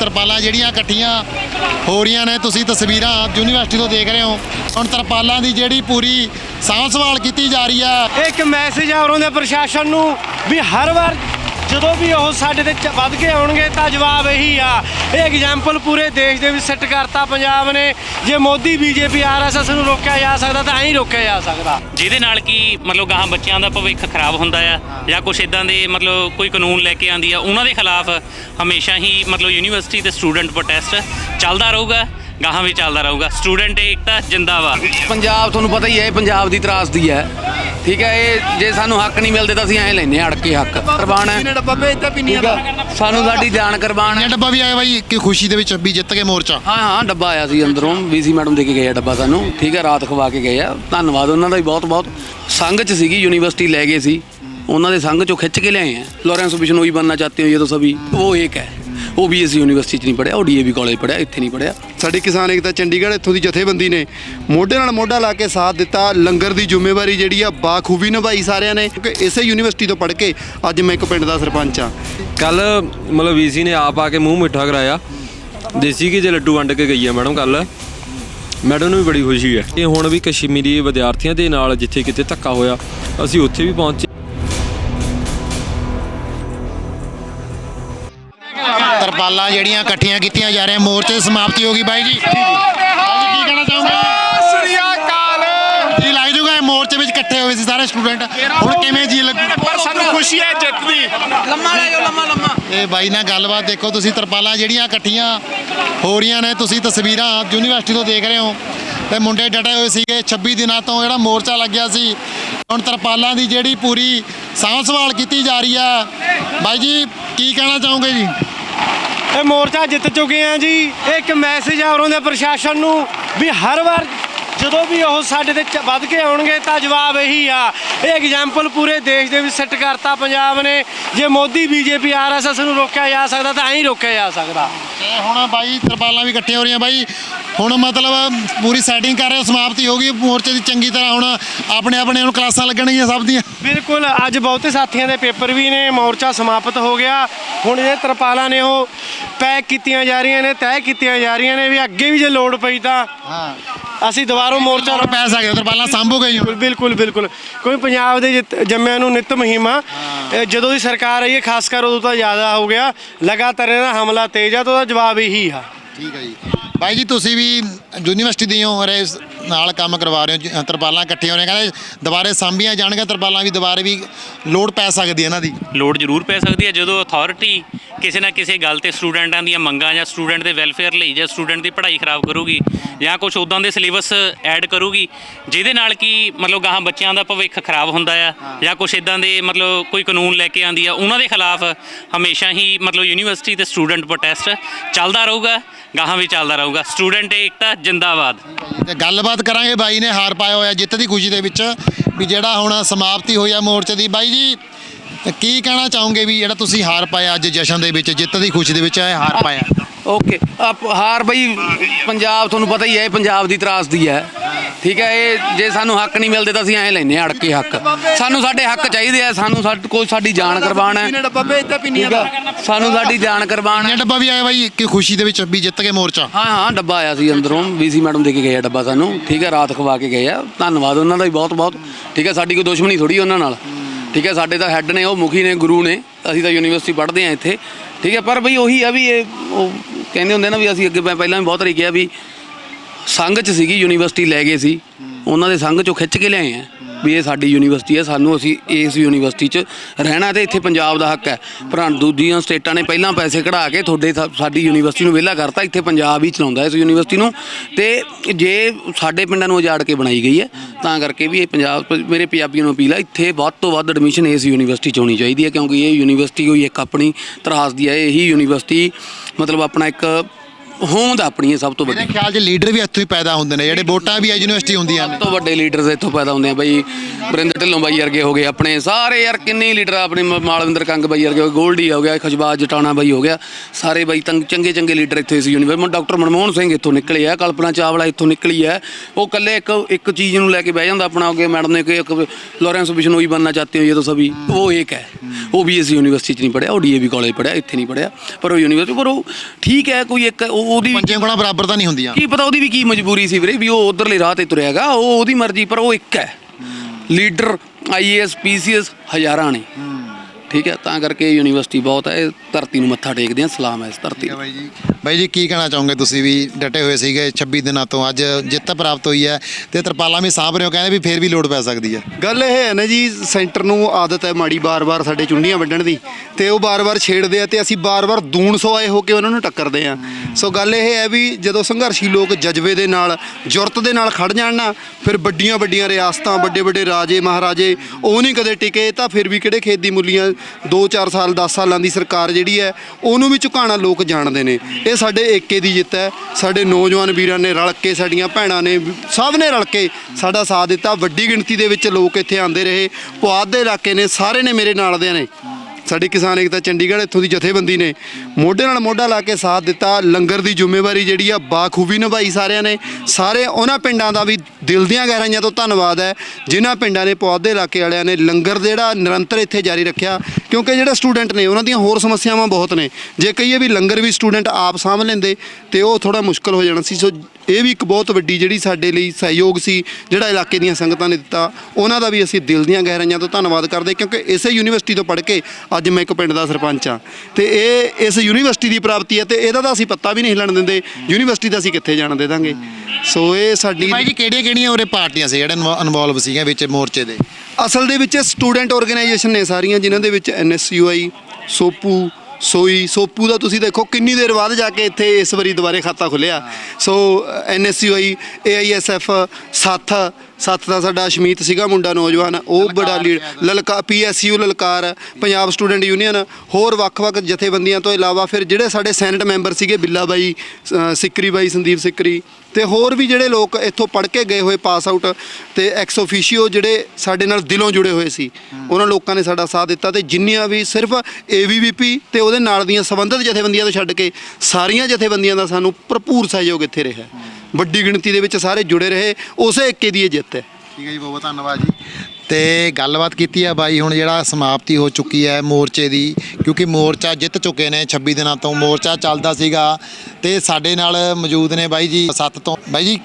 ਤਰਪਾਲਾਂ ਜਿਹੜੀਆਂ ਇਕੱਠੀਆਂ ਹੋ ਰਹੀਆਂ ਨੇ, ਤੁਸੀਂ ਤਸਵੀਰਾਂ ਯੂਨੀਵਰਸਿਟੀ ਤੋਂ ਦੇਖ ਰਹੇ ਹੋ। ਹੁਣ ਤਰਪਾਲਾਂ ਦੀ ਜਿਹੜੀ ਪੂਰੀ ਸਾਂਭ ਸੰਭਾਲ ਕੀਤੀ ਜਾ ਰਹੀ ਆ ਇੱਕ ਮੈਸੇਜ ਆ ਉਰੋਂ ਦੇ ਪ੍ਰਸ਼ਾਸਨ ਨੂੰ ਵੀ ਹਰ ਵਾਰ ਜਦੋਂ ਵੀ ਉਹ ਸਾਡੇ ਤੇ ਵੱਧ ਕੇ ਆਉਣਗੇ ਤਾਂ ਜਵਾਬ ਇਹੀ ਆ। ਇਹ ਐਗਜ਼ਾਮਪਲ ਪੂਰੇ ਦੇਸ਼ ਦੇ ਵਿੱਚ ਸੈੱਟ ਕਰਤਾ ਪੰਜਾਬ ਨੇ। ਜੇ ਮੋਦੀ ਬੀਜੇਪੀ ਆਰਐਸਐਸ ਨੂੰ ਰੋਕਿਆ ਜਾ ਸਕਦਾ ਤਾਂ ਐਂ ਹੀ ਰੋਕਿਆ ਜਾ ਸਕਦਾ। ਜਿਹਦੇ ਨਾਲ ਕਿ ਮਤਲਬ ਗਾਹਾਂ ਬੱਚਿਆਂ ਦਾ ਭਵਿੱਖ ਖਰਾਬ ਹੁੰਦਾ ਆ ਜਾਂ ਕੁਛ ਇਦਾਂ ਦੇ ਮਤਲਬ ਕੋਈ ਕਾਨੂੰਨ ਲੈ ਕੇ ਆਂਦੀ ਆ ਉਹਨਾਂ ਦੇ ਖਿਲਾਫ ਹਮੇਸ਼ਾ ਹੀ ਮਤਲਬ ਯੂਨੀਵਰਸਿਟੀ ਤੇ ਸਟੂਡੈਂਟ ਪ੍ਰੋਟੈਸਟ ਚੱਲਦਾ ਰਹੂਗਾ ਗਾਹਾਂ ਵੀ ਚੱਲਦਾ ਰਹੂਗਾ। ਸਟੂਡੈਂਟ ਏਕਤਾ ਜਿੰਦਾਬਾਦ। ਪੰਜਾਬ ਤੁਹਾਨੂੰ ਪਤਾ ਹੀ ਹੈ ਇਹ ਪੰਜਾਬ ਦੀ ਤਰਾਸਦੀ ਹੈ। ਠੀਕ ਹੈ ਇਹ ਜੇ ਸਾਨੂੰ ਹੱਕ ਨਹੀਂ ਮਿਲਦੇ ਤਾਂ ਅਸੀਂ ਐ ਲੈਨੇ ਅੜ ਕੇ ਹੱਕ। ਕੁਰਬਾਨ ਹੈ। ਡੱਬਾ ਭੇਜਦਾ ਪਿੰਨੀਆਂ ਦਾ ਸਾਨੂੰ ਸਾਡੀ ਜਾਨ ਕੁਰਬਾਨ ਹੈ। ਡੱਬਾ ਵੀ ਆਇਆ ਬਾਈ ਕਿ ਖੁਸ਼ੀ ਦੇ ਵਿੱਚ ਵੀ ਜਿੱਤ ਕੇ ਮੋਰਚਾ। ਹਾਂ ਹਾਂ ਡੱਬਾ ਆਇਆ ਸੀ ਅੰਦਰੋਂ ਵੀਸੀ ਮੈਡਮ ਦੇ ਕੇ ਗਏ ਡੱਬਾ ਸਾਨੂੰ। ਠੀਕ ਹੈ ਰਾਤ ਖਵਾ ਕੇ ਗਏ ਆ। ਧੰਨਵਾਦ ਉਹਨਾਂ ਦਾ ਵੀ ਬਹੁਤ ਬਹੁਤ ਸੰਘ ਚ ਸੀਗੀ ਯੂਨੀਵਰਸਿਟੀ ਲੈ ਗਏ ਸੀ। ਉਹਨਾਂ ਦੇ ਸੰਘ ਚੋਂ ਖਿੱਚ ਕੇ ਲਿਆਏ ਆ। ਲੋਰੈਂਸ ਬਿਸ਼ਨੋਈ ਬੰਨਣਾ ਚਾਹਤੇ ਹੋ ਇਹ ਤਾਂ ਸਭੀ ਉਹ ਇੱਕ ਹੈ। ਉਹ ਬੀਐਸਸੀ ਯੂਨੀਵਰਸਿਟੀ 'ਚ ਨਹੀਂ ਪੜਿਆ ਉਹ ਡੀਏਵੀ ਕਾਲਜ ਪੜਿਆ ਇੱਥੇ ਨਹੀਂ ਪੜਿਆ ਸਾਡੇ ਕਿਸਾਨ ਇੱਕ ਤਾਂ ਚੰਡੀਗੜ੍ਹ ਇੱਥੋਂ ਦੀ ਜਥੇਬੰਦੀ ਨੇ ਮੋਢੇ ਨਾਲ ਮੋਢਾ ਲਾ ਕੇ ਸਾਥ ਦਿੱਤਾ। ਲੰਗਰ ਦੀ ਜ਼ਿੰਮੇਵਾਰੀ ਜਿਹੜੀ ਆ ਬਾਖੂਬੀ ਨਿਭਾਈ ਸਾਰਿਆਂ ਨੇ ਕਿਉਂਕਿ ਇਸੇ ਯੂਨੀਵਰਸਿਟੀ ਤੋਂ ਪੜ੍ਹ ਕੇ ਅੱਜ ਮੈਂ ਇੱਕ ਪਿੰਡ ਦਾ ਸਰਪੰਚ ਆ ਕੱਲ ਮਤਲਬ ਵੀਸੀ ਨੇ ਆਪ ਆ ਕੇ ਮੂੰਹ ਮਿੱਠਾ ਕਰਾਇਆ। ਦੇਸੀ ਘੀ ਜੇ ਲੱਡੂ ਵੰਡ ਕੇ ਗਈ ਆ ਮੈਡਮ ਕੱਲ। ਮੈਡਮ ਨੂੰ ਵੀ ਬੜੀ ਖੁਸ਼ੀ ਹੈ। ਇਹ ਹੁਣ ਵੀ ਕਸ਼ਮੀਰੀ ਵਿਦਿਆਰਥੀਆਂ ਦੇ ਨਾਲ ਜਿੱਥੇ ਕਿਤੇ ਧੱਕਾ ਹੋਇਆ ਅਸੀਂ ਉੱਥੇ ਵੀ ਪਹੁੰਚੇ। ਤਰਪਾਲਾਂ ਜਿਹੜੀਆਂ ਇਕੱਠੀਆਂ ਕੀਤੀਆਂ ਜਾ ਰਹੀਆਂ ਮੋਰਚੇ ਦੀ ਸਮਾਪਤੀ ਹੋ ਗਈ ਬਾਈ ਜੀ। ਬਾਈ ਜੀ ਕੀ ਕਹਿਣਾ ਚਾਹੋਗੇ? ਜੀ ਲੱਗ ਜੂਗਾ ਇਹ ਮੋਰਚੇ ਵਿੱਚ ਇਕੱਠੇ ਹੋਏ ਸੀ ਸਾਰੇ ਸਟੂਡੈਂਟ ਹੁਣ ਕਿਵੇਂ ਜੀ ਲੱਗੂ? ਪਰ ਸਾਨੂੰ ਖੁਸ਼ੀ ਹੈ ਜਿੱਤ ਦੀ। ਲੰਮਾ ਲੈ ਜਾਓ ਲੰਮਾ ਲੰਮਾ। ਇਹ ਬਾਈ ਨਾਲ ਗੱਲਬਾਤ ਦੇਖੋ ਤੁਸੀਂ ਤਰਪਾਲਾਂ ਜਿਹੜੀਆਂ ਇਕੱਠੀਆਂ ਹੋ ਰਹੀਆਂ ਨੇ ਤੁਸੀਂ ਤਸਵੀਰਾਂ ਯੂਨੀਵਰਸਿਟੀ ਤੋਂ ਦੇਖ ਰਹੇ ਹੋ। ਤੇ ਮੁੰਡੇ ਡਟੇ ਹੋਏ ਸੀਗੇ 26 ਦਿਨਾਂ ਤੋਂ ਜਿਹੜਾ ਮੋਰਚਾ ਲੱਗਿਆ ਸੀ। ਹੁਣ ਤਰਪਾਲਾਂ ਦੀ ਜਿਹੜੀ ਪੂਰੀ ਸਾਂਭ ਸੰਭਾਲ ਕੀਤੀ ਜਾ ਰਹੀ ਆ। ਬਾਈ ਜੀ ਕੀ ਕਹਿਣਾ ਚਾਹੋਗੇ ਜੀ? ਇਹ ਮੋਰਚਾ ਜਿੱਤ ਚੁੱਕੇ ਆ ਜੀ। ਇਹ ਇੱਕ ਮੈਸੇਜ ਆ ਉਰੋਂ ਦੇ ਪ੍ਰਸ਼ਾਸਨ ਨੂੰ ਵੀ ਹਰ ਵਾਰ ਜਦੋਂ ਵੀ ਉਹ ਸਾਡੇ ਤੇ ਚ- ਵੱਧ ਕੇ ਆਉਣਗੇ ਤਾਂ ਜਵਾਬ ਇਹੀ ਆ। ਇਹ ਐਗਜ਼ਾਮਪਲ ਪੂਰੇ ਦੇਸ਼ ਦੇ ਵਿੱਚ ਸੈੱਟ ਕਰਤਾ ਪੰਜਾਬ ਨੇ। ਜੇ ਮੋਦੀ ਬੀਜੇਪੀ ਆਰਐਸਐਸ ਨੂੰ ਰੋਕਿਆ ਜਾ ਸਕਦਾ ਤਾਂ ਐਂ ਰੋਕਿਆ ਜਾ ਸਕਦਾ। ਤੇ ਹੁਣ ਬਾਈ ਤਰਪਾਲਾਂ ਵੀ ਇਕੱਠੀਆਂ ਹੋ ਰਹੀਆਂ ਬਾਈ। ਹੁਣ ਮਤਲਬ ਪੂਰੀ ਸੈਟਿੰਗ ਕਰ ਰਹੇ ਹੋ ਸਮਾਪਤੀ ਹੋ ਗਈ। ਮੋਰਚੇ ਦੀ ਚੰਗੀ ਤਰ੍ਹਾਂ ਹੁਣ ਆਪਣੇ ਆਪਣੇ ਨੂੰ ਕਲਾਸਾਂ ਲੱਗਣਗੀਆਂ ਸਭ ਦੀਆਂ। ਬਿਲਕੁਲ ਅੱਜ ਬਹੁਤੇ ਸਾਥੀਆਂ ਦੇ ਪੇਪਰ ਵੀ ਨੇ ਮੋਰਚਾ ਸਮਾਪਤ ਹੋ ਗਿਆ। ਹੁਣ ਇਹ ਤਰਪਾਲਾਂ ਨੇ ਉਹ ਪੈਕ ਕੀਤੀਆਂ ਜਾ ਰਹੀਆਂ ਨੇ ਤੈਅ ਕੀਤੀਆਂ ਜਾ ਰਹੀਆਂ ਨੇ ਵੀ ਅੱਗੇ ਵੀ ਜੇ ਲੋੜ ਪਈ ਤਾਂ। ਹਾਂ। ਅਸੀਂ ਦੁਬਾਰਾ ਮੋਰਚਾ ਹੋਰ ਪੈ ਸਕਦੇ ਹੋ, ਤਰਪਾਲਾਂ ਸਾਂਭੋਗੇ ਜੀ ਹੁਣ। ਬਿਲਕੁਲ ਬਿਲਕੁਲ ਕੋਈ ਪੰਜਾਬ ਦੇ ਜਿੱਤ- ਜੰਮਿਆਂ ਨੂੰ ਨਿਤ ਮਹੀਮਾ। ਇਹ ਜਦੋਂ ਦੀ ਸਰਕਾਰ ਆਈ ਹੈ ਖਾਸ ਕਰ ਉਦੋਂ ਤਾਂ ਜ਼ਿਆਦਾ ਹੋ ਗਿਆ। ਲਗਾਤਾਰ ਇਹਦਾ ਹਮਲਾ ਤੇਜ਼ ਆ ਤਾਂ ਉਹਦਾ ਜਵਾਬ ਇਹੀ ਆ। ਠੀਕ ਹੈ ਜੀ। ਬਾਈ ਜੀ ਤੁਸੀਂ ਵੀ ਯੂਨੀਵਰਸਿਟੀ ਦੇ ਹੋ ਔਰ ਇਸ ਨਾਲ ਕੰਮ ਕਰਵਾ ਰਹੇ ਹੋ ਤਰਪਾਲਾਂ ਇਕੱਠੀਆਂ ਹੋ ਰਹੀਆਂ ਕਹਿੰਦੇ ਦੁਬਾਰੇ ਸਾਂਭੀਆਂ ਜਾਣਗੀਆਂ ਤਰਪਾਲਾਂ ਵੀ ਦੁਬਾਰੇ ਵੀ ਲੋਡ ਪੈ ਸਕਦੀ ਹੈ ਇਹਨਾਂ ਦੀ। ਲੋੜ ਜ਼ਰੂਰ ਪੈ ਸਕਦੀ ਹੈ ਜਦੋਂ ਅਥਾਰਟੀ ਕਿਸੇ ਨਾ ਕਿਸੇ ਗੱਲ ਤੇ ਸਟੂਡੈਂਟਾਂ ਦੀਆਂ ਮੰਗਾਂ ਜਾਂ ਸਟੂਡੈਂਟ ਦੇ ਵੈਲਫੇਅਰ ਲਈ ਜਾਂ ਸਟੂਡੈਂਟ ਦੀ ਪੜ੍ਹਾਈ ਖਰਾਬ ਕਰੂਗੀ ਜਾਂ ਕੁਝ ਉਦਾਂ ਦੇ ਸਿਲੇਬਸ ਐਡ ਕਰੂਗੀ ਜਿਹਦੇ ਨਾਲ ਕਿ ਮਤਲਬ ਗਾਹਾਂ ਬੱਚਿਆਂ ਦਾ ਭਵਿੱਖ ਖਰਾਬ ਹੁੰਦਾ ਆ ਜਾਂ ਕੁਝ ਇਦਾਂ ਦੇ ਮਤਲਬ ਕੋਈ ਕਾਨੂੰਨ ਲੈ ਕੇ ਆਂਦੀ ਆ ਉਹਨਾਂ ਦੇ ਖਿਲਾਫ ਹਮੇਸ਼ਾ ਹੀ ਮਤਲਬ ਯੂਨੀਵਰਸਿਟੀ ਤੇ ਸਟੂਡੈਂਟ ਪ੍ਰੋਟੈਸਟ ਚੱਲਦਾ ਰਹੂਗਾ ਗਾਹਾਂ ਵੀ ਚੱਲਦਾ ਰਹੂਗਾ। ਸਟੂਡੈਂਟ ਏਕਤਾ ਜਿੰਦਾਬਾਦ। ਤੇ ਗੱਲਬਾਤ ਕਰਾਂਗੇ। ਬਾਈ ਨੇ ਹਾਰ ਪਾਇਆ ਹੋਇਆ ਜਿੱਤ ਦੀ ਖੁਸ਼ੀ ਦੇ ਵਿੱਚ ਵੀ ਜਿਹੜਾ ਹੁਣ ਸਮਾਪਤੀ ਹੋਈ ਆ ਮੋਰਚੇ ਦੀ। ਬਾਈ ਜੀ, ਕੀ ਕਹਿਣਾ ਚਾਹੋਗੇ ਵੀ ਜਿਹੜਾ ਤੁਸੀਂ ਹਾਰ ਪਾਇਆ ਅੱਜ ਜਸ਼ਨ ਦੇ ਵਿੱਚ, ਜਿੱਤ ਦੀ ਖੁਸ਼ੀ ਦੇ ਵਿੱਚ ਇਹ ਹਾਰ ਪਾਇਆ? ਓਕੇ। ਆਪ ਹਾਰ ਬਈ ਪੰਜਾਬ ਤੁਹਾਨੂੰ ਪਤਾ ਹੀ ਹੈ ਇਹ ਪੰਜਾਬ ਦੀ ਤਰਾਸਦੀ ਹੈ। ਠੀਕ ਹੈ ਇਹ ਜੇ ਸਾਨੂੰ ਹੱਕ ਨਹੀਂ ਮਿਲਦੇ ਤਾਂ ਅਸੀਂ ਐਂ ਲੈਨੇ ਅੜ ਕੇ ਹੱਕ। ਸਾਨੂੰ ਸਾਡੇ ਹੱਕ ਚਾਹੀਦੇ ਆ ਸਾਨੂੰ ਸਾਡੇ ਕੋਈ ਸਾਡੀ ਜਾਨ ਕੁਰਬਾਨ ਹੈ। ਡੱਬਾ ਭੇਜਦਾ ਪਿੰਨੀਆਂ ਠੀਕ ਹੈ ਸਾਨੂੰ ਸਾਡੀ ਜਾਨ ਕੁਰਬਾਨ ਇਹ ਹੈ ਡੱਬਾ ਵੀ ਆਇਆ ਬਾਈ ਕਿ ਖੁਸ਼ੀ ਦੇ ਵਿੱਚ ਵੀ ਜਿੱਤ ਕੇ ਮੋਰਚਾ। ਹਾਂ ਹਾਂ ਡੱਬਾ ਆਇਆ ਸੀ ਅੰਦਰੋਂ ਵੀਸੀ ਮੈਡਮ ਦੇ ਕੇ ਗਏ ਆ ਡੱਬਾ ਸਾਨੂੰ। ਠੀਕ ਹੈ ਰਾਤ ਖਵਾ ਕੇ ਗਏ ਆ। ਧੰਨਵਾਦ ਉਹਨਾਂ ਦਾ ਵੀ ਬਹੁਤ ਬਹੁਤ। ਠੀਕ ਹੈ ਸਾਡੀ ਕੋਈ ਦੁਸ਼ਮਣੀ ਥੋੜੀ ਉਹਨਾਂ ਨਾਲ। ਠੀਕ ਹੈ ਸਾਡੇ ਤਾਂ ਹੈੱਡ ਨੇ ਉਹ ਮੁਖੀ ਨੇ ਗੁਰੂ ਨੇ। ਅਸੀਂ ਤਾਂ ਯੂਨੀਵਰਸਿਟੀ ਪੜ੍ਹਦੇ ਆ ਇੱਥੇ। ਠੀਕ ਹੈ ਪਰ ਬਈ ਉਹੀ ਆ ਵੀ ਇਹ ਉਹ ਕਹਿੰਦੇ ਹੁੰਦੇ ਨਾ ਵੀ ਅਸੀਂ ਅੱਗੇ ਮੈਂ ਪਹਿਲਾਂ ਵੀ ਬਹੁਤ ਵਾਰੀ ਕਿਹਾ ਵੀ ਸੰਘ ਚ ਸੀਗੀ ਯੂਨੀਵਰਸਿਟੀ ਲੈ ਗਏ ਸੀ। ਉਹਨਾਂ ਦੇ ਸੰਘ ਚੋਂ ਖਿੱਚ ਕੇ ਲਿਆਏ ਆ। ਵੀ ਇਹ ਸਾਡੀ ਯੂਨੀਵਰਸਿਟੀ ਹੈ, ਸਾਨੂੰ ਅਸੀਂ ਇਸ ਯੂਨੀਵਰਸਿਟੀ 'ਚ ਰਹਿਣਾ ਤੇ ਇੱਥੇ ਪੰਜਾਬ ਦਾ ਹੱਕ ਹੈ। ਪਰ ਦੂਜੀਆਂ ਸਟੇਟਾਂ ਨੇ ਪਹਿਲਾਂ ਪੈਸੇ ਕਢਾ ਕੇ ਤੁਹਾਡੇ ਸਾ- ਸਾਡੀ ਯੂਨੀਵਰਸਿਟੀ ਨੂੰ ਵਿਹਲਾ ਕਰਤਾ, ਇੱਥੇ ਪੰਜਾਬ ਹੀ ਚਲਾਉਂਦਾ ਇਸ ਯੂਨੀਵਰਸਿਟੀ ਨੂੰ। ਤੇ ਜੇ ਸਾਡੇ ਪਿੰਡਾਂ ਨੂੰ ਉਜਾੜ ਕੇ ਬਣਾਈ ਗਈ ਹੈ, ਤਾਂ ਕਰਕੇ ਵੀ ਇਹ ਪੰਜਾਬ, ਮੇਰੇ ਪੰਜਾਬੀਆਂ ਨੂੰ ਅਪੀਲ ਹੈ, ਇੱਥੇ ਵੱਧ ਤੋਂ ਵੱਧ ਐਡਮਿਸ਼ਨ ਇਸ ਯੂਨੀਵਰਸਿਟੀ 'ਚ ਹੋਣੀ ਚਾਹੀਦੀ ਹੈ, ਕਿਉਂਕਿ ਇਹ ਯੂਨੀਵਰਸਿਟੀ ਕੋਈ ਇੱਕ ਆਪਣੀ ਤਰਾਸ ਦੀ ਹੈ, ਇਹੀ ਯੂਨੀਵਰਸਿਟੀ ਮਤਲਬ ਆਪਣਾ ਇੱਕ ਹੋਂਦ ਆਪਣੀ ਹੈ ਸਭ ਤੋਂ ਵੱਡੀ। ਖਿਆਲ 'ਚ ਲੀਡਰ ਵੀ ਇੱਥੋਂ ਹੀ ਪੈਦਾ ਹੁੰਦੇ ਨੇ ਜਿਹੜੇ ਵੋਟਾਂ ਵੀ ਯੂਨੀਵਰਸਿਟੀ ਹੁੰਦੀਆਂ ਸਭ ਤੋਂ ਵੱਡੇ ਲੀਡਰਸ ਇੱਥੋਂ ਪੈਦਾ ਹੁੰਦੇ ਆ ਬਾਈ ਬਰਿੰਦਰ ਢਿੱਲੋਂ ਬਾਈ ਵਰਗੇ ਹੋ ਗਏ ਆਪਣੇ ਸਾਰੇ ਯਾਰ ਕਿੰਨੇ ਲੀਡਰ ਆਪਣੇ ਮਾਲਵਿੰਦਰ ਕੰਗ ਬਾਈ ਵਰਗੇ ਹੋ ਗਏ ਗੋਲਡੀ ਹੋ ਗਿਆ ਖੁਸ਼ਬਾਜ ਜਟਾਣਾ ਬਾਈ ਹੋ ਗਿਆ ਸਾਰੇ ਬਾਈ ਤੰਗ ਚੰਗੇ ਚੰਗੇ ਲੀਡਰ ਇੱਥੇ ਇਸ ਯੂਨੀਵਰਸਿਟੀ ਮੈਂ ਡਾਕਟਰ ਮਨਮੋਹਨ ਸਿੰਘ ਇੱਥੋਂ ਨਿਕਲੇ ਆ ਕਲਪਨਾ ਚਾਵਲਾ ਇੱਥੋਂ ਨਿਕਲੀ ਹੈ ਉਹ ਇਕੱਲੇ ਇੱਕ ਇੱਕ ਚੀਜ਼ ਨੂੰ ਲੈ ਕੇ ਬਹਿ ਜਾਂਦਾ ਆਪਣਾ ਅੱਗੇ ਮੈਡਮ ਨੇ ਕਿ ਇੱਕ ਲਾਰੈਂਸ ਬਿਸ਼ਨੋਈ ਬਣਨਾ ਚਾਹਤੇ ਹੋ ਜਦੋਂ ਤਾਂ ਸਭੀ ਉਹ ਇੱਕ ਹੈ ਉਹ ਵੀ ਇਸ ਯੂਨੀਵਰਸਿਟੀ ਚ ਨਹੀਂ ਪੜਿਆ ਉਹ ਡੀਏਵੀ ਕਾਲਜ ਪੜਿਆ ਇੱਥੇ ਨਹੀਂ ਪੜਿਆ ਪਰ ਉਹ ਯੂਨੀਵਰਸਿਟੀ ਪਰ ਉਹ ਠੀਕ ਹੈ ਕੋਈ ਇੱਕ ਉਹ ਉਹਦੀ ਪੰਜੇ ਕੋਲਾਂ ਬਰਾਬਰ ਤਾਂ ਨਹੀਂ ਹੁੰਦੀਆਂ। ਕੀ ਪਤਾ ਉਹਦੀ ਵੀ ਕੀ ਮਜਬੂਰੀ ਸੀ ਵੀਰੇ ਵੀ ਉਹ ਉਧਰਲੇ ਰਾਹ ਤੇ ਤੁਰਿਆਗਾ ਉਹ ਉਹਦੀ ਮਰਜ਼ੀ ਪਰ ਉਹ ਇੱਕ ਹੈ। ਲੀਡਰ ਆਈਏਐਸ ਪੀਸੀਐਸ ਹਜ਼ਾਰਾਂ ਨੇ। ਠੀਕ ਹੈ ਤਾਂ ਕਰਕੇ ਯੂਨੀਵਰਸਿਟੀ ਬਹੁਤ ਹੈ ਇਹ ਧਰਤੀ ਨੂੰ ਮੱਥਾ ਟੇਕਦੇ ਆ ਸਲਾਮ ਹੈ ਇਸ ਧਰਤੀ ਨੂੰ। ਬਾਈ ਜੀ। ਬਾਈ ਜੀ ਕੀ ਕਹਿਣਾ ਚਾਹੋਗੇ ਤੁਸੀਂ ਵੀ? ਡਟੇ ਹੋਏ ਸੀਗੇ 26 ਦਿਨਾਂ ਤੋਂ ਅੱਜ ਜਿੱਤ ਪ੍ਰਾਪਤ ਹੋਈ ਹੈ ਤੇ ਤਰਪਾਲਾਂ ਵੀ ਸਾਂਭ ਰਹੇ ਹੋ ਕਹਿੰਦੇ ਵੀ ਫੇਰ ਵੀ ਲੋੜ ਪੈ ਸਕਦੀ ਹੈ। ਗੱਲ ਇਹ ਹੈ ਨਾ ਜੀ ਸੈਂਟਰ ਨੂੰ ਆਦਤ ਹੈ ਮਾੜੀ ਬਾਰ-ਬਾਰ ਸਾਡੇ ਚੁੰਡੀਆਂ ਵੱਢਣ ਦੀ ਤੇ ਉਹ ਬਾਰ-ਬਾਰ ਛੇੜਦੇ ਆ ਤੇ ਅਸੀਂ ਬਾਰ-ਬਾਰ ਦੂਣ ਸੋਏ ਹੋ ਕੇ ਉਹਨਾਂ ਨੂੰ ਟੱਕਰਦੇ ਆ। ਸੋ ਗੱਲ ਇਹ ਹੈ ਵੀ ਜਦੋਂ ਸੰਘਰਸ਼ੀ ਲੋਕ ਜਜ਼ਬੇ ਦੇ ਨਾਲ ਜੁਰਤ ਦੇ ਨਾਲ ਖੜ ਜਾਣ ਨਾ ਫਿਰ ਵੱਡੀਆਂ ਵੱਡੀਆਂ ਰਿਆਸਤਾਂ ਵੱਡੇ ਵੱਡੇ ਰਾਜੇ ਮਹਾਰਾਜੇ ਉਹ ਨਹੀਂ ਕਦੇ ਟਿਕੇ ਤਾਂ ਫਿਰ ਵੀ ਕਿਹੜੇ ਖੇਤ ਦੀ ਮੁੱਲੀਆਂ 2-4 ਸਾਲ 10 ਸਾਲਾਂ ਦੀ ਸਰਕਾਰ ਜਿਹੜੀ ਹੈ, ਉਹਨੂੰ ਵੀ ਝੁਕਾਣਾ ਲੋਕ ਜਾਣਦੇ ਨੇ। ਇਹ ਸਾਡੇ ਏਕੇ ਦੀ ਜਿੱਤ ਹੈ। ਸਾਡੇ ਨੌਜਵਾਨ ਵੀਰਾਂ ਨੇ ਰਲ ਕੇ, ਸਾਡੀਆਂ ਭੈਣਾਂ ਨੇ ਸਭ ਨੇ ਰਲ ਕੇ ਸਾਡਾ ਸਾਥ ਦਿੱਤਾ। ਵੱਡੀ ਗਿਣਤੀ ਦੇ ਵਿੱਚ ਲੋਕ ਇੱਥੇ ਆਉਂਦੇ ਰਹੇ। ਪੁਆਧ ਦੇ ਇਲਾਕੇ ਨੇ, ਸਾਰੇ ਨੇ ਮੇਰੇ ਨਾਲ ਦੇ ਨੇ। ਸਾਡੀ ਕਿਸਾਨ ਏਕਤਾ ਚੰਡੀਗੜ੍ਹ ਇੱਥੋਂ ਦੀ ਜਥੇਬੰਦੀ ਨੇ। ਮੋਢੇ ਨਾਲ ਮੋਢਾ ਲਾ ਕੇ ਸਾਥ ਦਿੱਤਾ। ਲੰਗਰ ਦੀ ਜ਼ਿੰਮੇਵਾਰੀ ਜਿਹੜੀ ਆ, ਬਾਖੂਬੀ ਨਿਭਾਈ ਸਾਰਿਆਂ ਨੇ। ਸਾਰੇ ਉਹਨਾਂ ਪਿੰਡਾਂ ਦਾ ਵੀ ਦਿਲ ਦੀਆਂ ਗਹਿਰਾਈਆਂ ਤੋਂ ਧੰਨਵਾਦ ਹੈ, ਜਿਨ੍ਹਾਂ ਪਿੰਡਾਂ ਨੇ ਪੌਦੇ ਇਲਾਕੇ ਵਾਲਿਆਂ ਨੇ ਲੰਗਰ ਜਿਹੜਾ ਨਿਰੰਤਰ ਇੱਥੇ ਜਾਰੀ ਰੱਖਿਆ। ਕਿਉਂਕਿ ਜਿਹੜਾ ਸਟੂਡੈਂਟ ਨੇ, ਉਹਨਾਂ ਦੀਆਂ ਹੋਰ ਸਮੱਸਿਆਵਾਂ ਬਹੁਤ ਨੇ। ਜੇ ਕਹੀਏ ਵੀ ਲੰਗਰ ਵੀ ਸਟੂਡੈਂਟ ਆਪ ਸਾਂਭ ਲੈਂਦੇ, ਤੇ ਉਹ ਥੋੜਾ ਮੁਸ਼ਕਲ ਹੋ ਜਾਣਾ ਸੀ। ਸੋ ਇਹ ਵੀ ਇੱਕ ਬਹੁਤ ਵੱਡੀ ਜਿਹੜੀ ਸਾਡੇ ਲਈ ਸਹਿਯੋਗ ਸੀ, ਜਿਹੜਾ ਇਲਾਕੇ ਦੀਆਂ ਸੰਗਤਾਂ ਨੇ ਦਿੱਤਾ। ਉਹਨਾਂ ਦਾ ਵੀ ਅਸੀਂ ਦਿਲ ਦੀਆਂ ਗਹਿਰਾਈਆਂ ਤੋਂ ਧੰਨਵਾਦ ਕਰਦੇ ਕਿਉਂਕਿ ਇਸੇ ਯੂਨੀਵਰਸਿਟੀ ਤੋਂ ਪੜ੍ਹ ਕੇ ਅੱਜ ਮੈਂ ਇੱਕ ਪਿੰਡ ਦਾ ਸਰਪੰਚ ਆ ਤੇ ਇਹ ਇਸ ਯੂਨੀਵਰਸਿਟੀ ਦੀ ਪ੍ਰਾਪਤੀ ਹੈ ਤੇ ਇਹਦਾ ਤਾਂ ਅਸੀਂ ਪੱਤਾ ਵੀ ਨਹੀਂ ਹਿੱਲਣ ਦਿੰਦੇ। ਯੂਨੀਵਰਸਿਟੀ ਦਾ ਅਸੀਂ ਕਿੱਥੇ ਜਾਣ ਦੇ ਦਾਂਗੇ? ਸੋ ਇਹ ਸਾਡੀ ਬਾਈ ਜੀ ਕਿਹੜੀਆਂ ਕਿਹੜੀਆਂ ਉਰੇ ਪਾਰਟੀਆਂ ਸੀ ਜਿਹੜੇ ਇਨਵੋਲਵ ਸੀਗੀਆਂ ਵਿੱਚ ਮੋਰਚੇ ਦੇ? ਅਸਲ ਦੇ ਵਿੱਚ ਸਟੂਡੈਂਟ ਆਰਗੇਨਾਈਜੇਸ਼ਨ ਨੇ ਸਾਰੀਆਂ ਜਿਨ੍ਹਾਂ ਦੇ ਵਿੱਚ ਐਨਐਸਯੂਆਈ ਸੋਪੂ ਸੋਈ ਸੋਪੂ ਦਾ ਤੁਸੀਂ ਦੇਖੋ ਕਿੰਨੀ ਦੇਰ ਬਾਅਦ ਜਾ ਕੇ ਇੱਥੇ ਇਸ ਵਾਰੀ ਦੁਬਾਰੇ ਖਾਤਾ ਖੁੱਲਿਆ। ਸੋ ਐਨਐਸਯੂਆਈ ਏਆਈਐਸਐਫ ਸੱਥ ਸੱਥ ਦਾ ਸਾਡਾ ਸ਼ਮੀਤ ਸੀਗਾ ਮੁੰਡਾ ਨੌਜਵਾਨ ਉਹ ਬੜਾ ਲੀਡ ਲਲਕਾ PSU Lalkar Punjab student union ਹੋਰ ਵੱਖ-ਵੱਖ ਜਥੇਬੰਦੀਆਂ ਤੋਂ ਇਲਾਵਾ ਫਿਰ ਜਿਹੜੇ ਸਾਡੇ ਸੈਨੇਟ ਮੈਂਬਰ ਸੀਗੇ ਬਿੱਲਾ ਬਾਈ ਅ, ਸਿੱਕਰੀ ਬਾਈ ਸੰਦੀਪ ਸਿੱਕਰੀ ਤੇ ਹੋਰ ਵੀ ਜਿਹੜੇ ਲੋਕ ਇੱਥੋਂ ਪੜ੍ਹ ਕੇ ਗਏ ਹੋਏ ਪਾਸ ਆਊਟ ਤੇ ਐਕਸ ਆਫੀਸ਼ੀਓ ਜਿਹੜੇ ਸਾਡੇ ਨਾਲ ਦਿਲੋਂ ਜੁੜੇ ਹੋਏ ਸੀ ਉਹਨਾਂ ਲੋਕਾਂ ਨੇ ਸਾਡਾ ਸਾਥ ਦਿੱਤਾ ਤੇ ਜਿੰਨੀਆਂ ਵੀ ਸਿਰਫ ਏਵੀਵੀਪੀ ਤੇ ਉਹਦੇ ਨਾਲ ਦੀਆਂ ਸੰਬੰਧਿਤ ਜਥੇਬੰਦੀਆਂ ਤੋਂ ਛੱਡ ਕੇ ਸਾਰੀਆਂ ਜਥੇਬੰਦੀਆਂ ਦਾ ਸਾਨੂੰ ਭਰਪੂਰ ਸਹਿਯੋਗ ਇੱਥੇ ਰਿਹਾ। ਵੱਡੀ ਗਿਣਤੀ ਦੇ ਵਿੱਚ ਸਾਰੇ ਜੁੜੇ ਰਹੇ ਉਸੇ ਇੱਕੇ ਦੀ ਇਹ ਜਿੱਤ ਹੈ। ਠੀਕ ਹੈ ਜੀ ਬਹੁਤ ਬਹੁਤ ਧੰਨਵਾਦ ਜੀ। ਤੇ ਗੱਲਬਾਤ ਕੀਤੀ ਹੈ ਬਾਈ ਹੁਣ ਜਿਹੜਾ ਸਮਾਪਤੀ ਹੋ ਚੁੱਕੀ ਹੈ ਮੋਰਚੇ ਦੀ ਕਿਉਂਕਿ ਮੋਰਚਾ ਜਿੱਤ ਚੁੱਕੇ ਨੇ 26 ਦਿਨਾਂ ਤੋਂ ਮੋਰਚਾ ਚੱਲਦਾ ਸੀਗਾ। ਤੇ ਸਾਡੇ ਨਾਲ ਮੌਜੂਦ ਨੇ ਬਾਈ ਜੀ ਸੱਤ ਤੋਂ ਬਾਈ ਜੀ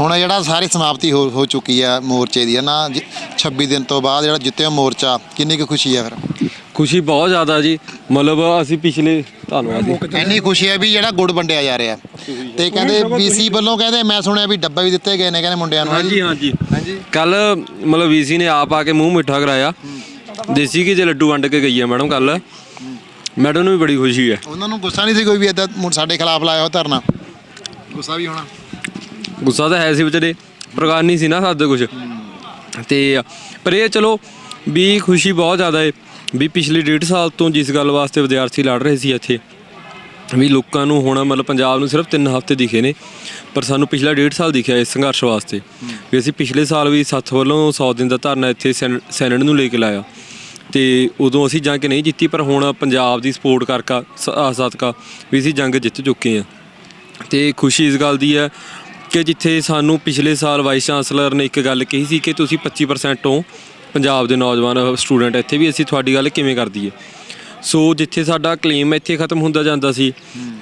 ਹੁਣ ਜਿਹੜਾ ਸਾਰੀ ਸਮਾਪਤੀ ਹੋ ਹੋ ਚੁੱਕੀ ਹੈ ਮੋਰਚੇ ਦੀ ਹੈ ਨਾ ਜ- 26 ਦਿਨ ਤੋਂ ਬਾਅਦ ਜਿਹੜਾ ਜਿੱਤਿਆ ਮੋਰਚਾ ਕਿੰਨੀ ਕੁ ਖੁਸ਼ੀ ਹੈ ਫਿਰ? ਖੁਸ਼ੀ ਬਹੁਤ ਜ਼ਿਆਦਾ ਜੀ। ਮਤਲਬ ਅਸੀਂ ਪਿਛਲੇ ਧੰਨਵਾਦ ਜੀ। ਇੰਨੀ ਖੁਸ਼ੀ ਹੈ ਵੀ ਜਿਹੜਾ ਗੁੜ ਵੰਡਿਆ ਜਾ ਰਿਹਾ। ਤੇ ਕਹਿੰਦੇ ਬੀਸੀ ਵੱਲੋਂ ਕਹਿੰਦੇ ਮੈਂ ਸੁਣਿਆ ਵੀ ਡੱਬਾ ਵੀ ਦਿੱਤੇ ਗਏ ਨੇ ਕਹਿੰਦੇ ਮੁੰਡਿਆਂ ਨੂੰ। ਹਾਂਜੀ ਹਾਂਜੀ। ਕੱਲ ਮਤਲਬ ਵੀਸੀ ਨੇ ਆਪ ਆ ਕੇ ਮੂੰਹ ਮਿੱਠਾ ਕਰਾਇਆ। ਦੇਸੀ ਘੀ ਦੇ ਲੱਡੂ ਵੰਡ ਕੇ ਗਈ ਹੈ ਮੈਡਮ ਕੱਲ। ਮੈਡਮ ਨੂੰ ਵੀ ਬੜੀ ਖੁਸ਼ੀ ਹੈ। ਉਹਨਾਂ ਨੂੰ ਗੁੱਸਾ ਨਹੀਂ ਸੀ ਕੋਈ ਵੀ ਇਦਾਂ ਸਾਡੇ ਖਿਲਾਫ ਲਾਇਆ ਹੋ ਧਰਨਾ। ਗੁੱਸਾ ਵੀ ਹੋਣਾ। ਗੁੱਸਾ ਤਾਂ ਹੈ ਸੀ ਵਿਚਾਰੇ ਪ੍ਰਕਾਰ ਨਹੀਂ ਸੀ ਨਾ ਸਾਡੇ ਕੁਝ ਤੇ ਪਰ ਇਹ ਚਲੋ ਵੀ ਖੁਸ਼ੀ ਬਹੁਤ ਜ਼ਿਆਦਾ ਹੈ ਵੀ ਪਿਛਲੇ ਡੇਢ ਸਾਲ ਤੋਂ ਜਿਸ ਗੱਲ ਵਾਸਤੇ ਵਿਦਿਆਰਥੀ ਲੜ ਰਹੇ ਸੀ ਇੱਥੇ ਵੀ ਲੋਕਾਂ ਨੂੰ ਹੁਣ ਮਤਲਬ ਪੰਜਾਬ ਨੂੰ ਸਿਰਫ 3 ਹਫ਼ਤੇ ਦਿਖੇ ਨੇ ਪਰ ਸਾਨੂੰ ਪਿਛਲਾ ਡੇਢ ਸਾਲ ਦਿਖਿਆ ਇਸ ਸੰਘਰਸ਼ ਵਾਸਤੇ। ਵੀ ਅਸੀਂ ਪਿਛਲੇ ਸਾਲ ਵੀ ਸੱਥ ਵੱਲੋਂ 100 ਦਿਨ ਦਾ ਧਰਨਾ ਇੱਥੇ ਸੈਨ- ਸੈਨੇਟ ਨੂੰ ਲੈ ਕੇ ਲਾਇਆ। ਤੇ ਉਦੋਂ ਅਸੀਂ ਜੰਗ ਨਹੀਂ ਜਿੱਤੀ ਪਰ ਹੁਣ ਪੰਜਾਬ ਦੀ ਸਪੋਰਟ ਕਰਕਾ ਸਦਕਾ ਵੀ ਅਸੀਂ ਜੰਗ ਜਿੱਤ ਚੁੱਕੇ ਹਾਂ। ਤੇ ਖੁਸ਼ੀ ਇਸ ਗੱਲ ਦੀ ਹੈ ਕਿ ਜਿੱਥੇ ਸਾਨੂੰ ਪਿਛਲੇ ਸਾਲ ਵਾਈਸ ਚਾਂਸਲਰ ਨੇ ਇੱਕ ਗੱਲ ਕਹੀ ਸੀ ਕਿ ਤੁਸੀਂ 25% ਹੋ ਪੰਜਾਬ ਦੇ ਨੌਜਵਾਨ ਸਟੂਡੈਂਟ ਇੱਥੇ ਵੀ ਅਸੀਂ ਤੁਹਾਡੀ ਗੱਲ ਕਿਵੇਂ ਕਰ ਦਈਏ? ਸੋ ਜਿੱਥੇ ਸਾਡਾ ਕਲੇਮ ਇੱਥੇ ਖਤਮ ਹੁੰਦਾ ਜਾਂਦਾ ਸੀ,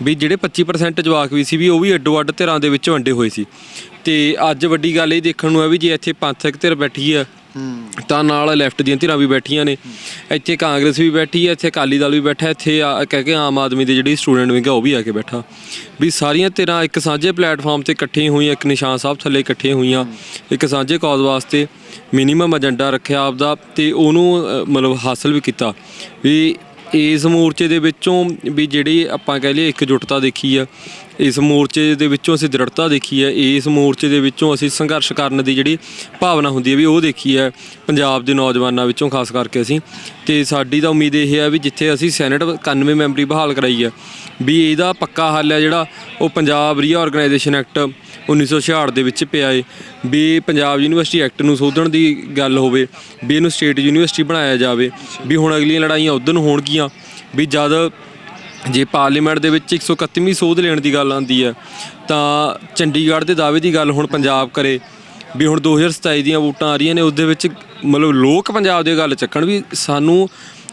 ਵੀ ਜਿਹੜੇ 25% ਜਵਾਕ ਵੀ ਸੀ, ਵੀ ਉਹ ਵੀ ਅੱਡੋ ਅੱਡ ਧਿਰਾਂ ਦੇ ਵਿੱਚ ਵੰਡੇ ਹੋਏ ਸੀ। ਤੇ ਅੱਜ ਵੱਡੀ ਗੱਲ ਇਹ ਦੇਖਣ ਨੂੰ ਹੈ ਵੀ ਜੇ ਇੱਥੇ ਪੰਥਕ ਧਿਰ ਬੈਠੀ ਆ ਤਾਂ ਨਾਲ ਲੈਫਟ ਦੀਆਂ ਧਿਰਾਂ ਵੀ ਬੈਠੀਆਂ ਨੇ। ਇੱਥੇ ਕਾਂਗਰਸ ਵੀ ਬੈਠੀ ਹੈ ਇੱਥੇ ਅਕਾਲੀ ਦਲ ਵੀ ਬੈਠਾ ਇੱਥੇ ਆ- ਕਹਿ ਕੇ ਆਮ ਆਦਮੀ ਦੀ ਜਿਹੜੀ ਸਟੂਡੈਂਟ ਵਿੰਗ ਆ ਉਹ ਵੀ ਆ ਕੇ ਬੈਠਾ। ਵੀ ਸਾਰੀਆਂ ਧਿਰਾਂ ਇੱਕ ਸਾਂਝੇ ਪਲੇਟਫਾਰਮ ਤੇ ਇਕੱਠੀਆਂ ਹੋਈਆਂ ਇੱਕ ਨਿਸ਼ਾਨ ਸਾਹਿਬ ਥੱਲੇ ਇਕੱਠੀਆਂ ਹੋਈਆਂ ਇੱਕ ਸਾਂਝੇ ਕਾਜ਼ ਵਾਸਤੇ ਮਿਨੀਮਮ ਏਜੰਡਾ ਰੱਖਿਆ ਆਪਦਾ ਤੇ ਉਹਨੂੰ ਅ, ਮਤਲਬ ਹਾਸਲ ਵੀ ਕੀਤਾ। ਵੀ ਇਸ ਮੋਰਚੇ ਦੇ ਵਿੱਚੋਂ ਵੀ ਜਿਹੜੀ ਆਪਾਂ ਕਹਿ ਲਈਏ ਇਕਜੁੱਟਤਾ ਦੇਖੀ ਆ, ਇਸ ਮੋਰਚੇ ਦੇ ਵਿੱਚੋਂ ਅਸੀਂ ਦ੍ਰਿੜਤਾ ਦੇਖੀ ਹੈ ਇਸ ਮੋਰਚੇ ਦੇ ਵਿੱਚੋਂ ਅਸੀਂ ਸੰਘਰਸ਼ ਕਰਨ ਦੀ ਜਿਹੜੀ ਭਾਵਨਾ ਹੁੰਦੀ ਹੈ ਵੀ ਉਹ ਦੇਖੀ ਹੈ ਪੰਜਾਬ ਦੇ ਨੌਜਵਾਨਾਂ ਵਿੱਚੋਂ, ਖਾਸ ਕਰਕੇ ਅਸੀਂ। ਤੇ ਸਾਡੀ ਤਾਂ ਉਮੀਦ ਇਹ ਹੈ ਵੀ ਜਿੱਥੇ ਅਸੀਂ ਸੈਨੇਟ 91 ਮੈਂਬਰੀ ਬਹਾਲ ਕਰਾਈ ਹੈ ਵੀ ਇਹਦਾ ਪੱਕਾ ਹੱਲ ਹੈ ਜਿਹੜਾ ਉਹ ਪੰਜਾਬ ਰੀਆਰਗੇਨਾਈਜੇਸ਼ਨ ਐਕਟ 1966 ਦੇ ਵਿੱਚ ਪਿਆ ਏ, ਵੀ ਪੰਜਾਬ ਯੂਨੀਵਰਸਿਟੀ ਐਕਟ ਨੂੰ ਸੋਧਣ ਦੀ ਗੱਲ ਹੋਵੇ, ਵੀ ਇਹਨੂੰ ਸਟੇਟ ਯੂਨੀਵਰਸਿਟੀ ਬਣਾਇਆ ਜਾਵੇ, ਵੀ ਹੁਣ ਅਗਲੀਆਂ ਲੜਾਈਆਂ ਉਧਰ ਨੂੰ ਹੋਣਗੀਆਂ, ਵੀ ਜਦ ਜੇ ਪਾਰਲੀਮੈਂਟ ਦੇ ਵਿੱਚ 131ਵੀਂ ਸੋਧ ਲੈਣ ਦੀ ਗੱਲ ਆਉਂਦੀ ਹੈ, ਤਾਂ ਚੰਡੀਗੜ੍ਹ ਦੇ ਦਾਅਵੇ ਦੀ ਗੱਲ ਹੁਣ ਪੰਜਾਬ ਕਰੇ, ਵੀ ਹੁਣ 2027 ਦੀਆਂ ਵੋਟਾਂ ਆ ਰਹੀਆਂ ਨੇ ਉਸ ਦੇ ਵਿੱਚ ਮਤਲਬ ਲੋਕ ਪੰਜਾਬ ਦੀ ਗੱਲ ਚੱਕਣ ਵੀ ਸਾਨੂੰ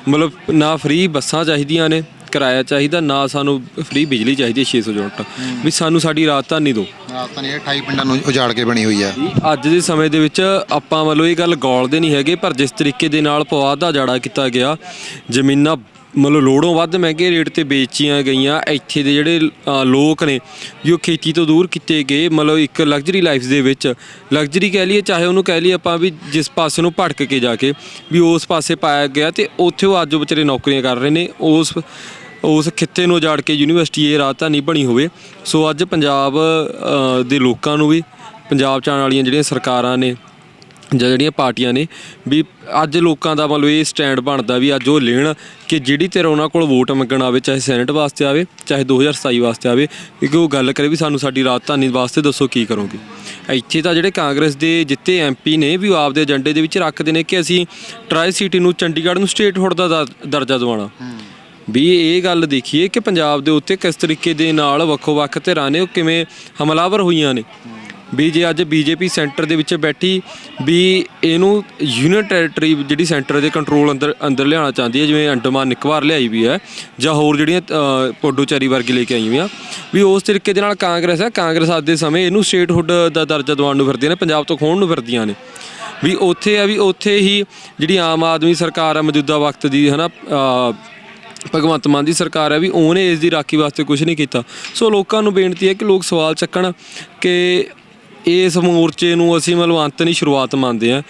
ਮਤਲਬ ਨਾ ਫ੍ਰੀ ਬੱਸਾਂ ਚਾਹੀਦੀਆਂ ਨੇ ਕਿਰਾਇਆ ਚਾਹੀਦਾ ਨਾ ਸਾਨੂੰ ਫ੍ਰੀ ਬਿਜਲੀ ਚਾਹੀਦੀ ਹੈ 600 ਯੂਨਿਟ। ਵੀ ਸਾਨੂੰ ਸਾਡੀ ਰਾਜਧਾਨੀ ਦਿਓ ਰਾਜਸਥਾਨ ਇਹ 28 ਪਿੰਡਾਂ ਨੂੰ ਉਜਾੜ ਕੇ ਬਣੀ ਹੋਈ ਹੈ ਅੱਜ ਦੇ ਸਮੇਂ ਦੇ ਵਿੱਚ ਆਪਾਂ ਮਤਲਬ ਇਹ ਗੱਲ ਗੌਲਦੇ ਨਹੀਂ ਹੈਗੇ ਪਰ ਜਿਸ ਤਰੀਕੇ ਦੇ ਨਾਲ ਪਵਾਦ ਦਾ ਜਾੜਾ ਕੀਤਾ ਗਿਆ ਜ਼ਮੀਨਾਂ ਮਤਲਬ ਲੋੜੋਂ ਵੱਧ ਮਹਿੰਗੇ ਰੇਟ ਤੇ ਵੇਚੀਆਂ ਗਈਆਂ ਇੱਥੇ ਦੇ ਜਿਹੜੇ ਅ, ਲੋਕ ਨੇ ਜੋ ਖੇਤੀ ਤੋਂ ਦੂਰ ਕੀਤੇ ਗਏ ਮਤਲਬ ਇੱਕ ਲਗਜ਼ਰੀ ਲਾਈਫ ਦੇ ਵਿੱਚ। ਲਗਜ਼ਰੀ ਕਹਿ ਲਈਏ ਚਾਹੇ ਉਹਨੂੰ ਕਹਿ ਲਈਏ ਆਪਾਂ ਵੀ ਜਿਸ ਪਾਸੇ ਨੂੰ ਭਟਕ ਕੇ ਜਾ ਕੇ ਵੀ ਉਸ ਪਾਸੇ ਪਾਇਆ ਗਿਆ ਤੇ ਉੱਥੇ ਉਹ ਅੱਜ ਵਿਚਾਰੇ ਨੌਕਰੀਆਂ ਕਰ ਰਹੇ ਨੇ ਉਸ ਉਸ ਖਿੱਤੇ ਨੂੰ ਉਜਾੜ ਕੇ ਯੂਨੀਵਰਸਿਟੀ ਇਹ ਰਾਜਧਾਨੀ ਬਣੀ ਹੋਵੇ। ਸੋ ਅੱਜ ਪੰਜਾਬ ਅ, ਦੇ ਲੋਕਾਂ ਨੂੰ ਵੀ ਪੰਜਾਬ ਚ ਆਉਣ ਵਾਲੀਆਂ ਜਿਹੜੀਆਂ ਸਰਕਾਰਾਂ ਨੇ ਜਾਂ ਜਿਹੜੀਆਂ ਪਾਰਟੀਆਂ ਨੇ ਵੀ ਅੱਜ ਲੋਕਾਂ ਦਾ ਮਤਲਬ ਇਹ ਸਟੈਂਡ ਬਣਦਾ ਵੀ ਅੱਜ ਉਹ ਲੈਣ ਕਿ ਜਿਹੜੀ ਤੇਰਾ ਉਹਨਾਂ ਕੋਲ ਵੋਟ ਮੰਗਣ ਆਵੇ ਚਾਹੇ ਸੈਨੇਟ ਵਾਸਤੇ ਆਵੇ ਚਾਹੇ 2027 ਵਾਸਤੇ ਆਵੇ ਕਿ ਉਹ ਗੱਲ ਕਰੇ ਵੀ ਸਾਨੂੰ ਸਾਡੀ ਰਾਜਧਾਨੀ ਵਾਸਤੇ ਦੱਸੋ ਕੀ ਕਰੋਗੇ। ਇੱਥੇ ਤਾਂ ਜਿਹੜੇ ਕਾਂਗਰਸ ਦੇ ਜਿੱਤੇ ਐਮਪੀ ਨੇ ਵੀ ਉਹ ਆਪਦੇ ਏਜੰਡੇ ਦੇ ਵਿੱਚ ਰੱਖਦੇ ਨੇ ਕਿ ਅਸੀਂ ਟਰਾਈ ਸਿਟੀ ਨੂੰ ਚੰਡੀਗੜ੍ਹ ਨੂੰ ਸਟੇਟ ਹੁੱਡ ਦਾ ਦਰ- ਦਰਜਾ ਦਿਵਾਉਣਾ। ਵੀ ਇਹ ਗੱਲ ਦੇਖੀਏ ਕਿ ਪੰਜਾਬ ਦੇ ਉੱਤੇ ਕਿਸ ਤਰੀਕੇ ਦੇ ਨਾਲ ਵੱਖੋ-ਵੱਖ ਧਿਰਾਂ ਨੇ ਉਹ ਕਿਵੇਂ ਹਮਲਾਵਰ ਹੋਈਆਂ ਨੇ। ਵੀ ਜੇ ਅੱਜ ਬੀਜੇਪੀ ਸੈਂਟਰ ਦੇ ਵਿੱਚ ਬੈਠੀ ਵੀ ਇਹਨੂੰ ਯੂਨੀਅਨ ਟੈਰੀਟਰੀ ਜਿਹੜੀ ਸੈਂਟਰ ਦੇ ਕੰਟਰੋਲ ਅੰਦਰ ਅੰਦਰ ਲਿਆਉਣਾ ਚਾਹੁੰਦੀ ਹੈ ਜਿਵੇਂ ਅੰਡਮਾਨ ਨਿਕੋਬਾਰ ਲਿਆਈ ਵੀ ਹੈ ਜਾਂ ਹੋਰ ਜਿਹੜੀਆਂ ਅ, ਪੋਡੋਚੈਰੀ ਵਰਗੀ ਲੈ ਕੇ ਆਈ ਹੋਈਆਂ ਵੀ ਉਸ ਤਰੀਕੇ ਦੇ ਨਾਲ ਕਾਂਗਰਸ ਹੈ ਕਾਂਗਰਸ ਅੱਜ ਦੇ ਸਮੇਂ ਇਹਨੂੰ ਸਟੇਟਹੁੱਡ ਦਾ ਦਰਜਾ ਦਿਵਾਉਣ ਨੂੰ ਫਿਰਦੀਆਂ ਨੇ ਪੰਜਾਬ ਤੋਂ ਖੋਹਣ ਨੂੰ ਫਿਰਦੀਆਂ ਨੇ। ਵੀ ਉੱਥੇ ਆ ਵੀ ਉੱਥੇ ਹੀ ਜਿਹੜੀ ਆਮ ਆਦਮੀ ਸਰਕਾਰ ਆ ਮੌਜੂਦਾ ਵਕਤ ਦੀ ਹਨਾ ਅ, ਭਗਵੰਤ ਮਾਨ ਦੀ ਸਰਕਾਰ ਹੈ ਵੀ ਉਹਨੇ ਇਸ ਦੀ ਰਾਖੀ ਵਾਸਤੇ ਕੁਝ ਨਹੀਂ ਕੀਤਾ। ਸੋ ਲੋਕਾਂ ਨੂੰ ਬੇਨਤੀ ਹੈ ਕਿ ਲੋਕ ਸਵਾਲ ਚੱਕਣ ਕਿ ਇਸ ਮੋਰਚੇ ਨੂੰ ਅਸੀਂ ਮਤਲਬ ਅੰਤ ਨਹੀਂ ਸ਼ੁਰੂਆਤ ਮੰਨਦੇ ਆ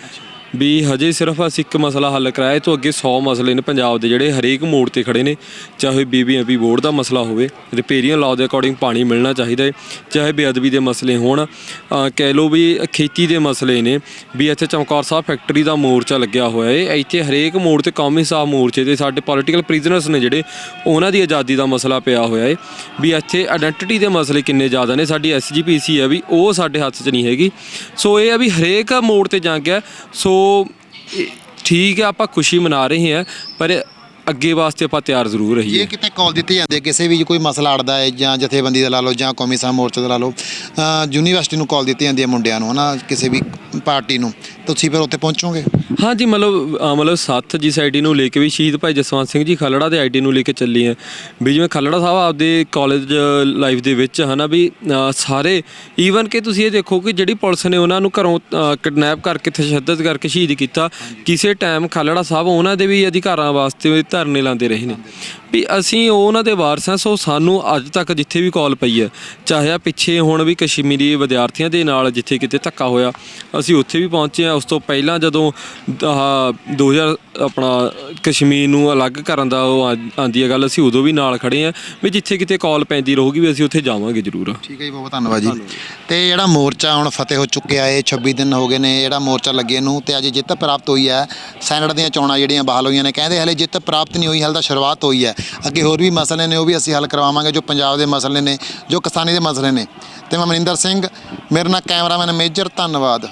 ਵੀ ਹਜੇ ਸਿਰਫ ਅਸੀਂ ਇੱਕ ਮਸਲਾ ਹੱਲ ਕਰਾਇਆ, ਇਹ ਤੋਂ ਅੱਗੇ 100 ਮਸਲੇ ਨੇ ਪੰਜਾਬ ਦੇ ਜਿਹੜੇ ਹਰੇਕ ਮੋੜ ਤੇ ਖੜੇ ਨੇ, ਚਾਹੇ ਬੀਬੀਐਮਪੀ ਬੋਰਡ ਦਾ ਮਸਲਾ ਹੋਵੇ ਰਿਪੇਰੀਅਨ ਲਾਅ ਦੇ ਅਕੋਰਡਿੰਗ ਪਾਣੀ ਮਿਲਣਾ ਚਾਹੀਦਾ ਹੈ, ਚਾਹੇ ਬੇਅਦਬੀ ਦੇ ਮਸਲੇ ਹੋਣ ਕਹਿ ਲਓ ਵੀ ਖੇਤੀ ਦੇ ਮਸਲੇ ਨੇ, ਵੀ ਇੱਥੇ ਚਮਕੌਰ ਸਾਹਿਬ ਫੈਕਟਰੀ ਦਾ ਮੋਰਚਾ ਲੱਗਿਆ ਹੋਇਆ ਹੈ, ਇੱਥੇ ਹਰੇਕ ਮੋੜ ਤੇ ਕੌਮੀ ਸਾਹਿਬ ਮੋਰਚੇ ਤੇ ਸਾਡੇ ਪੋਲੀਟੀਕਲ ਪ੍ਰਿਜ਼ਨਰਸ ਨੇ ਜਿਹੜੇ, ਉਹਨਾਂ ਦੀ ਆਜ਼ਾਦੀ ਦਾ ਮਸਲਾ ਪਿਆ ਹੋਇਆ ਹੈ, ਵੀ ਇੱਥੇ ਆਇਡੈਂਟੀਟੀ ਦੇ ਮਸਲੇ ਕਿੰਨੇ ਜ਼ਿਆਦਾ ਨੇ, ਸਾਡੀ ਐਸਜੀਪੀਸੀ ਹੈ ਵੀ ਉਹ ਸਾਡੇ ਹੱਥ 'ਚ ਨਹੀਂ ਹੈਗੀ, ਸੋ ਇਹ ਆ ਵੀ ਹਰੇਕ ਮੋੜ ਤੇ ਜੰਗ ਹੈ ਸੋ ਇਹ ਠੀਕ ਹੈ, ਆਪਾਂ ਖੁਸ਼ੀ ਮਨਾ ਰਹੇ ਹਾਂ, ਪਰ ਅੱਗੇ ਵਾਸਤੇ ਆਪਾਂ ਤਿਆਰ ਜ਼ਰੂਰ ਰਹੀਏ। ਜੇ ਕਿਤੇ ਕਾਲ ਦਿੱਤੀ ਜਾਂਦੀ ਹੈ ਕਿਸੇ ਵੀ ਕੋਈ ਮਸਲਾ ਅੜਦਾ ਹੈ ਜਾਂ ਜਥੇਬੰਦੀ ਦਾ ਲਾ ਲਓ ਜਾਂ ਕੌਮੀ ਸਾਹ ਮੋਰਚੇ ਦਾ ਲਾ ਲਓ, ਅਹ ਯੂਨੀਵਰਸਿਟੀ ਨੂੰ ਕਾਲ ਦਿੱਤੀ ਜਾਂਦੀ ਹੈ ਮੁੰਡਿਆਂ ਨੂੰ, ਹਨਾ, ਕਿਸੇ ਵੀ ਪਾਰਟੀ ਨੂੰ। ਤੁਸੀਂ ਫਿਰ ਉੱਥੇ ਪਹੁੰਚੋਗੇ? ਹਾਂਜੀ, ਮਤਲਬ ਅਹ ਮਤਲਬ ਸੱਥ ਜਿਸ ਆਈਡੀ ਨੂੰ ਲੈ ਕੇ ਵੀ ਸ਼ਹੀਦ ਭਾਈ ਜਸਵੰਤ ਸਿੰਘ ਜੀ ਖਲੜਾ ਦੇ ਆਈਡੀ ਨੂੰ ਲੈ ਕੇ ਚੱਲੀ ਹੈ। ਵੀ ਜਿਵੇਂ ਖਲੜਾ ਸਾਹਿਬ ਆਪਦੇ ਕਾਲਜ ਲਾਈਫ ਦੇ ਵਿੱਚ ਹਨਾ ਵੀ ਅਹ ਸਾਰੇ ਈਵਨ ਕਿ ਤੁਸੀਂ ਇਹ ਦੇਖੋ ਕਿ ਜਿਹੜੀ ਪੁਲਿਸ ਨੇ ਉਹਨਾਂ ਨੂੰ ਘਰੋਂ ਕਿਡਨੈਪ ਕਰਕੇ ਤਸ਼ੱਦਦ ਕਰਕੇ ਸ਼ਹੀਦ ਕੀਤਾ, ਕਿਸੇ ਟਾਈਮ ਖਲੜਾ ਸਾਹਿਬ ਉਹਨਾਂ ਦੇ ਵੀ ਅਧਿਕਾਰਾਂ ਵਾਸਤੇ ਧਰਨੇ ਲਾਉਂਦੇ ਰਹੇ ਨੇ। ਵੀ ਅਸੀਂ ਉਹਨਾਂ ਦੇ ਵਾਰਸ ਹਾਂ, ਸੋ ਸਾਨੂੰ ਅੱਜ ਤੱਕ ਜਿੱਥੇ ਵੀ ਕਾਲ ਪਈ ਹੈ, ਚਾਹੇ ਆ ਪਿੱਛੇ ਹੁਣ ਵੀ ਕਸ਼ਮੀਰੀ ਵਿਦਿਆਰਥੀਆਂ ਦੇ ਨਾਲ ਜਿੱਥੇ ਕਿਤੇ ਧੱਕਾ ਹੋਇਆ, ਅਸੀਂ ਉੱਥੇ ਵੀ ਪਹੁੰਚੇ ਆ ਉਸ ਤੋਂ ਪਹਿਲਾਂ ਜਦੋਂ ਆਹ 2000 ਆਪਣਾ ਕਸ਼ਮੀਰ ਨੂੰ ਅਲੱਗ ਕਰਨ ਦਾ ਉਹ ਆਂ- ਆਂਦੀ ਹੈ ਗੱਲ, ਅਸੀਂ ਉਦੋਂ ਵੀ ਨਾਲ ਖੜੇ ਆ ਵੀ ਜਿੱਥੇ ਕਿਤੇ ਕਾਲ ਪੈਂਦੀ ਰਹੂਗੀ ਵੀ ਅਸੀਂ ਉੱਥੇ ਜਾਵਾਂਗੇ ਜ਼ਰੂਰ। ਠੀਕ ਹੈ ਜੀ ਬਹੁਤ ਧੰਨਵਾਦ ਜੀ। ਤੇ ਜਿਹੜਾ ਮੋਰਚਾ ਹੁਣ ਫਤਿਹ ਹੋ ਚੁੱਕਿਆ ਹੈ 26 ਦਿਨ ਹੋ ਗਏ ਨੇ, ਜਿਹੜਾ ਮੋਰਚਾ ਲੱਗੇ ਨੂੰ ਤੇ ਅੱਜ ਜਿੱਤ ਪ੍ਰਾਪਤ ਹੋਈ ਹੈ, ਸੈਨੇਟ ਦੀਆਂ ਚੋਣਾਂ ਜਿਹੜੀਆਂ ਬਹਾਲ ਹੋਈਆਂ ਨੇ, ਕਹਿੰਦੇ ਹਲੇ ਜਿੱਤ ਪ੍ਰਾਪਤ ਨਹੀਂ ਹੋਈ, ਹਾਲੇ ਤਾਂ ਸ਼ੁਰੂਆਤ ਹੋਈ ਹੈ। ਅੱਗੇ ਹੋਰ ਵੀ ਮਸਲੇ ਨੇ, ਉਹ ਵੀ ਅਸੀਂ ਹੱਲ ਕਰਵਾਵਾਂਗੇ ਜੋ ਪੰਜਾਬ ਦੇ ਮਸਲੇ ਨੇ, ਜੋ ਕਿਸਾਨੀ ਦੇ ਮਸਲੇ ਨੇ। ਤੇ ਮੈਂ ਮਨਿੰਦਰ ਸਿੰਘ, ਮੇਰੇ ਨਾਲ ਕੈਮਰਾਮੈਨ ਮੇਜਰ, ਧੰਨਵਾਦ।